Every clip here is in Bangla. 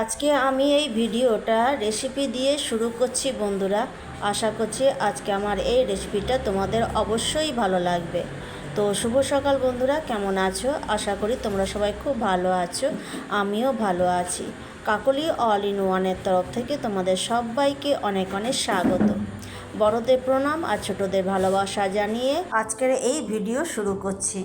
আজকে আমি এই ভিডিওটা রেসিপি দিয়ে শুরু করছি বন্ধুরা। আশা করছি আজকে আমার এই রেসিপিটা তোমাদের অবশ্যই ভালো লাগবে। তো শুভ সকাল বন্ধুরা, কেমন আছো? আশা করি তোমরা সবাই খুব ভালো আছো, আমিও ভালো আছি। কাকলি অল ইন ওয়ানের তরফ থেকে তোমাদের সবাইকে অনেক অনেক স্বাগত। বড়দের প্রণাম আর ছোটদের ভালোবাসা জানিয়ে আজকের এই ভিডিও শুরু করছি।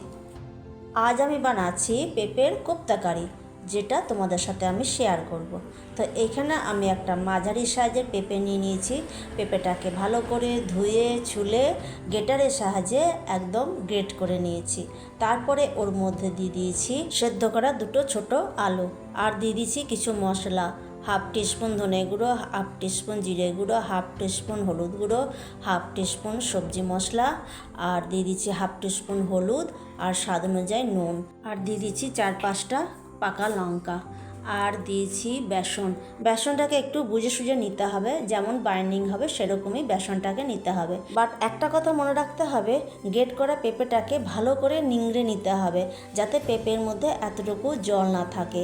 আজ আমি বানাচ্ছি পেঁপের কোপ্তাকারি। যেটা তোমাদের সাথে আমি শেয়ার করব। তো এখানে আমি একটা মাঝারি সাইজের পেঁপে নিয়ে নিয়েছি। পেঁপেটাকে ভালো করে ধুয়ে, ছুলে গেটারের সাহায্যে একদম গ্রেট করে নিয়েছি। তারপরে ওর মধ্যে দিয়ে দিয়েছি সেদ্ধ করা দুটো ছোট আলু। আর দিয়ে দিয়েছি কিছু মশলা। হাফ টিস্পুন ধনে গুঁড়ো, হাফ টিস্পুন জিরে গুঁড়ো, হাফ টিস্পুন হলুদ গুঁড়ো, হাফ টিস্পুন সবজি মশলা। আর দিয়ে দিচ্ছি হাফ টিস্পুন হলুদ আর স্বাদ অনুযায়ী নুন। আর দিয়ে দিচ্ছি চার পাঁচটা পাকা লঙ্কা আর দিয়েছি বেসন। বেসনটাকে একটু বুঝে সুঝে নিতে হবে, যেমন বাইন্ডিং হবে সেরকমই বেসনটাকে নিতে হবে। বাট একটা কথা মনে রাখতে হবে গেট করা পেঁপেটাকে ভালো করে নিংড়ে নিতে হবে, যাতে পেঁপের মধ্যে এতটুকু জল না থাকে।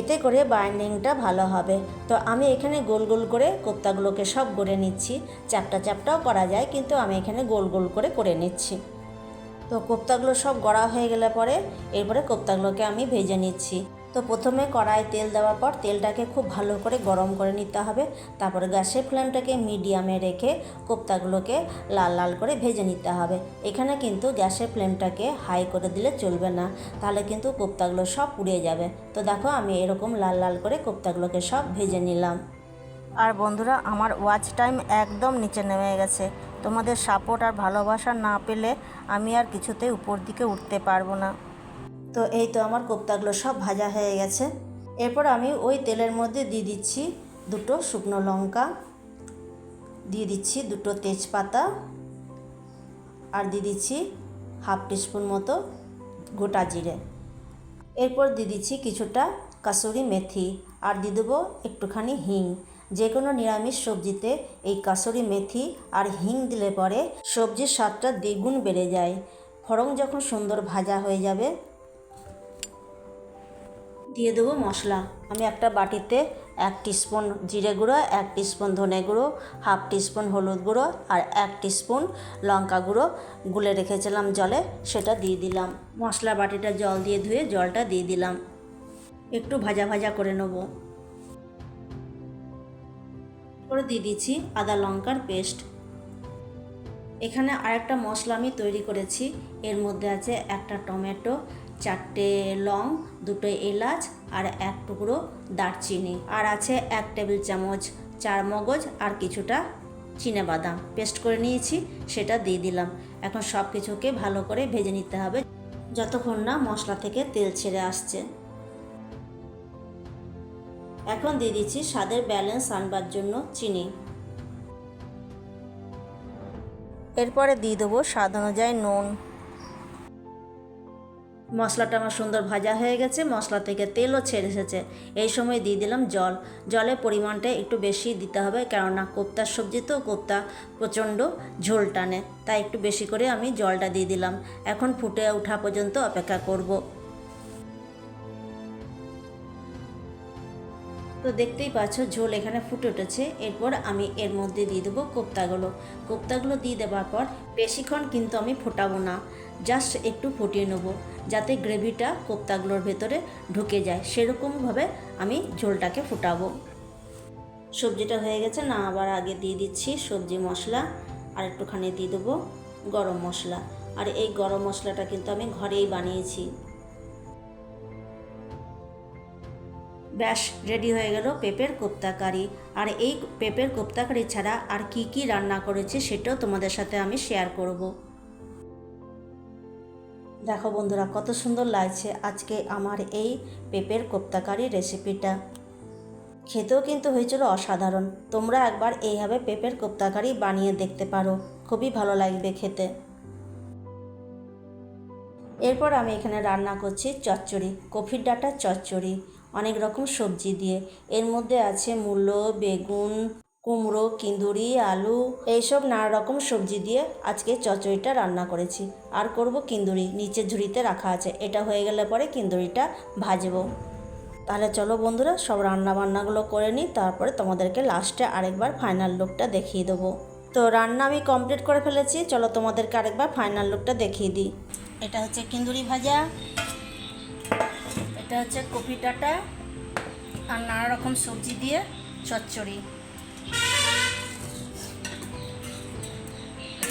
এতে করে বাইন্ডিংটা ভালো হবে। তো আমি এখানে গোল গোল করে কোপ্তাগুলোকে সব গড়ে নিচ্ছি। চ্যাপটা চ্যাপটাও করা যায়, কিন্তু আমি এখানে গোল গোল করে করে নিচ্ছি। তো কোপ্তাগুলো সব গড়া হয়ে গেলে পরে এরপরে কোপ্তাগুলোকে আমি ভেজে নিচ্ছি। তো প্রথমে কড়াই তেল দেওয়ার পর তেলটাকে খুব ভালো করে গরম করে নিতে হবে। তারপরে গ্যাসের ফ্লেমটাকে মিডিয়ামে রেখে কোপ্তাগুলোকে লাল লাল করে ভেজে নিতে হবে। এখানে কিন্তু গ্যাসের ফ্লেমটাকে হাই করে দিলে চলবে না, তাহলে কিন্তু কোপ্তাগুলো সব পুড়িয়ে যাবে। তো দেখো আমি এরকম লাল লাল করে কোপ্তাগুলোকে সব ভেজে নিলাম। আর বন্ধুরা, আমার ওয়াচ টাইম একদম নিচে নেমে গেছে। তোমাদের সাপোর্ট আর ভালোবাসা না পেলে আমি আর কিছুতেই উপর দিকে উঠতে পারব না। তো এই তো আমার কোপ্তাগুলো সব ভাজা হয়ে গেছে। এরপর আমি ওই তেলের মধ্যে দিয়ে দিচ্ছি দুটো শুকনো লঙ্কা, দিয়ে দিচ্ছি দুটো তেজপাতা আর দিয়ে দিচ্ছি হাফ টিস্পুন মতো গোটা জিরে। এরপর দিয়ে দিচ্ছি কিছুটা কাসুরি মেথি আর দিয়ে দেবো একটুখানি হিং। যে কোনো নিরামিষ সবজিতে এই কাসুরি মেথি আর হিং দিলে পরে সবজির স্বাদটা দ্বিগুণ বেড়ে যায়। ফড়ং যখন সুন্দর ভাজা হয়ে যাবে, দিয়ে দেবো মশলা। আমি একটা বাটিতে এক টিস্পুন জিরে গুঁড়ো, এক টিস্পুন ধনে গুঁড়ো, হাফ টিস্পুন হলুদ গুঁড়ো আর এক টিস্পুন লঙ্কা গুঁড়ো। গুলে রেখেছিলাম জলে, সেটা দিয়ে দিলাম। মশলা বাটিটা জল দিয়ে ধুয়ে জলটা দিয়ে দিলাম। একটু ভাজা ভাজা করে নেব। করে দিয়ে দিচ্ছি আদা লঙ্কার পেস্ট। এখানে আরেকটা মশলা আমি তৈরি করেছি। এর মধ্যে আছে একটা টমেটো, চারটে লং, দুটো এলাচ আর এক টুকরো দারচিনি। আর আছে এক টেবিল চামচ চার মগজ আর কিছুটা বাদাম পেস্ট করে নিয়েছি, সেটা দিয়ে দিলাম। এখন সব কিছুকে ভালো করে ভেজে নিতে হবে। যতক্ষণ না মশলা থেকে তেল ছেড়ে আসছে। এখন দিয়ে দিচ্ছি স্বাদের ব্যালেন্স আনবার জন্য চিনি। এরপরে দিয়ে দেবো স্বাদ অনুযায়ী নুন। মশলাটা আমার সুন্দর ভাজা হয়ে গেছে, মশলা থেকে তেলও ছেড়ে এসেছে। এই সময় দিয়ে দিলাম জল। জলের পরিমাণটা একটু বেশি দিতে হবে, কেননা কোপ্তার সবজি তো কোপ্তা প্রচণ্ড ঝোল টানে, তাই একটু বেশি করে আমি জলটা দিয়ে দিলাম। এখন ফুটে ওঠা পর্যন্ত অপেক্ষা করব। তো দেখতেই পাচ্ছ, ঝোল এখানে ফুটে উঠেছে। এরপর আমি এর মধ্যে দিয়ে দেবো কোপ্তাগুলো। কোপ্তাগুলো দিয়ে দেওয়ার পর বেশিক্ষণ কিন্তু আমি ফোটাবো না, জাস্ট একটু ফুটিয়ে নেব, যাতে গ্রেভিটা কোপ্তাগুলোর ভেতরে ঢুকে যায়। সেরকমভাবে আমি ঝোলটাকে ফুটাবো। সবজিটা হয়ে গেছে, না আবার আগে দিয়ে দিচ্ছি সবজি মশলা, আর একটুখানি দিয়ে দেবো গরম মশলা। আর এই গরম মশলাটা কিন্তু আমি ঘরেই বানিয়েছি। ব্যাস, রেডি হয়ে গেল পেঁপের কোপ্তাকারি। আর এই পেঁপের কোপ্তাকারি ছাড়া আর কি কি রান্না করেছি সেটাও তোমাদের সাথে আমি শেয়ার করব। দেখো বন্ধুরা, কত সুন্দর লাগছে আজকে আমার এই পেঁপের কোপ্তাকারি রেসিপিটা খেতেও কিন্তু হয়েছিল অসাধারণ। তোমরা একবার এইভাবে পেঁপের কোপ্তাকারি বানিয়ে দেখতে পারো, খুবই ভালো লাগবে খেতে। এরপর আমি এখানে রান্না করছি চচ্চড়ি, কফির ডাটা চচ্চড়ি। অনেক রকম সবজি দিয়ে। এর মধ্যে আছে মূলো, বেগুন, কুমড়ো, কিন্দুরি, আলু, এইসব নানা রকম সবজি দিয়ে আজকে চচড়িটা রান্না করেছি। আর করব কিন্দুরি নিচের ঝুড়িতে রাখা আছে। এটা হয়ে গেলে পরে কিন্দুরিটা ভাজবো। তাহলে চলো বন্ধুরা, সব রান্না বান্নাগুলো করে নিই, তারপরে তোমাদেরকে লাস্টে আরেকবার ফাইনাল লুকটা দেখিয়ে দেবো। তো রান্না আমি কমপ্লিট করে ফেলেছি, চলো তোমাদেরকে আরেকবার ফাইনাল লুকটা দেখিয়ে দিই। এটা হচ্ছে কিন্দুরি ভাজা। এটা হচ্ছে কপি ডাঁটা আর নানা রকম সবজি দিয়ে চচ্চড়ি।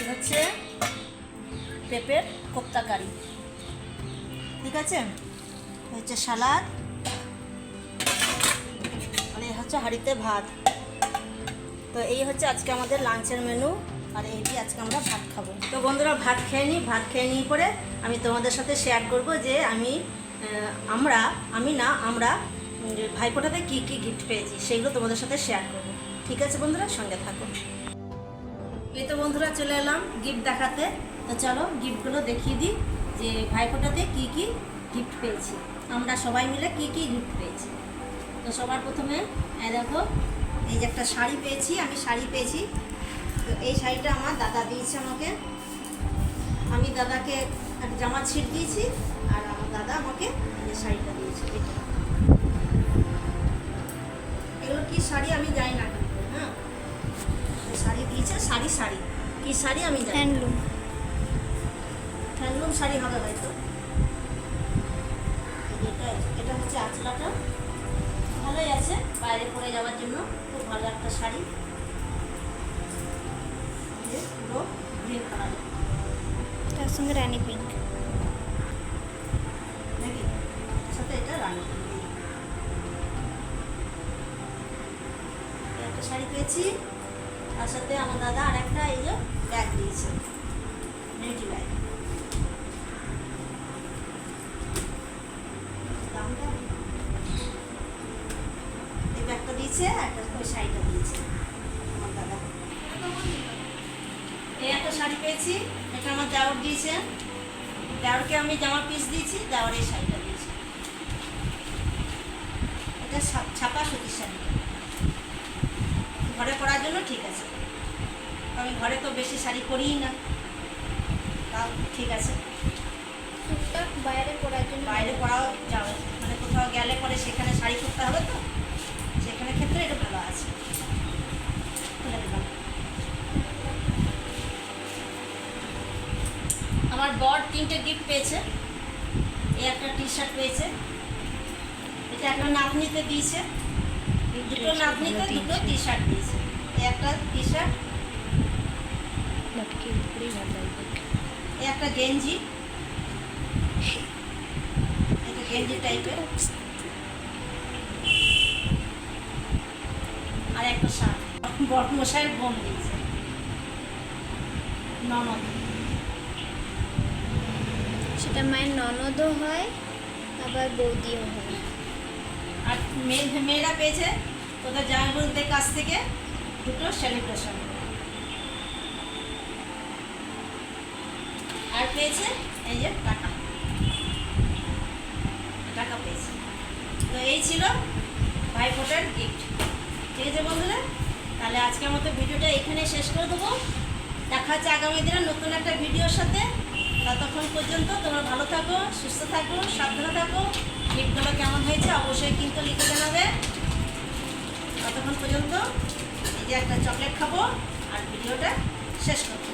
হচ্ছে পেঁপের কোপ্তা কারি। ঠিক আছে? হচ্ছে সালাদ। আর এই হচ্ছে হাঁড়িতে ভাত। তো এই হচ্ছে আজকে আমাদের লাঞ্চের মেনু আর এই দিয়ে আজকে আমরা ভাত খাব। তো বন্ধুরা, ভাত খেয়ে নিই ভাত খেয়ে নিয়ে পরে আমি তোমাদের সাথে শেয়ার করব যে আমি আমরা, আমি না, আমরা ভাইফোঁটাতে কী কী গিফট পেয়েছি সেগুলো তোমাদের সাথে শেয়ার করব। ঠিক আছে বন্ধুরা? সঙ্গে থাকো। এই তো বন্ধুরা, চলে এলাম গিফট দেখাতে। তো চলো গিফটগুলো দেখিয়ে দিই যে ভাইফোঁটাতে কী কী গিফট পেয়েছি। আমরা সবাই মিলে কী কী গিফট পেয়েছি। তো সবার প্রথমে দেখো, এই যে একটা শাড়ি পেয়েছি, আমি শাড়ি পেয়েছি। তো এই শাড়িটা আমার দাদা দিয়েছে আমাকে। আমি দাদাকে একটা জামা ছিট দিয়েছি আর আমার দাদা আমাকে এই শাড়িটা দিয়েছে এগুলো কি শাড়ি আমি জানি না হ্যাঁ? শাড়ি দিয়েছে শাড়ি শাড়ি। কি শাড়ি আমি জানি। হ্যান্ডলুম। হ্যান্ডলুম শাড়ি হবে হয়তো। এটা এটা হচ্ছে আঁচলাটা। ভালোই আছে বাইরে পরে যাওয়ার জন্য খুব ভালো একটা শাড়ি। পুরো গ্রিন কালার তার সঙ্গে রানী পিঙ্ক নাকি সাথে এটা রানী এই একটা শাড়ি পেয়েছি তার সাথে আমার দাদা আর একটা এই যে ব্যাগ দিয়েছে ব্যাগ এই ব্যাগটা দিয়েছে আর একটা ওই শাড়িটা দিয়েছে আমার দাদা এই একটা শাড়ি পেয়েছি এটা আমার দেওয়ার দিয়েছে। দেওয়ারকে আমি জামা পিস দিয়েছি দেওয়ার এই শাড়িটা দিয়েছি। এটা ছাপা সুতির শাড়ি। ঘরে পরার জন্য ঠিক আছে। আমি ঘরে তো বেশি শাড়ি পরিই না। তাও ঠিক আছে। টুকটাক বাইরে পড়ার জন্য বাইরে পরাও যাবে মানে কোথাও গেলে পরে সেখানে শাড়ি পরতে হবে তো? সেখানে ক্ষেত্রে এটা ভালো আছে খুলে দিলাম। আমার বর তিনটে গিফট পেয়েছে। এই একটা টি শার্ট পেয়েছে। এটা একটা নাতনিতে দিয়েছে। দুটো নাতনিতে দুটো টি শার্ট দিয়েছে। এই একটা টি শার্ট এই একটা গেঞ্জি। এটা গেঞ্জি টাইপের আর একটা শার্ট। বর্মশাইয়ের বোন দিয়েছে। ননদ সেটা মায়ের ননদও হয়, আবার বৌদিও হয়। আর মেয়ে, মেয়েরা পেয়েছে ওদের জামাইবুদের কাছ থেকে দুটো সেলিব্রেশন আর পেয়েছে এই যে টাকা। টাকা পেয়েছে। তো এই ছিল ভাইফোঁটার গিফট ঠিক আছে বন্ধুরা? তাহলে আজকের মতো ভিডিওটা এখানে শেষ করে দেবো। দেখা হচ্ছে আগামী দিনে নতুন একটা ভিডিওর সাথে। ততক্ষণ পর্যন্ত তোমরা ভালো থাকো, সুস্থ থাকো, সাবধানে থাকো। লিপগুলো কেমন হয়েছে অবশ্যই কিন্তু লিখে জানাবে। ততক্ষণ পর্যন্ত এই যে একটা চকলেট খাব আর ভিডিওটা শেষ করব।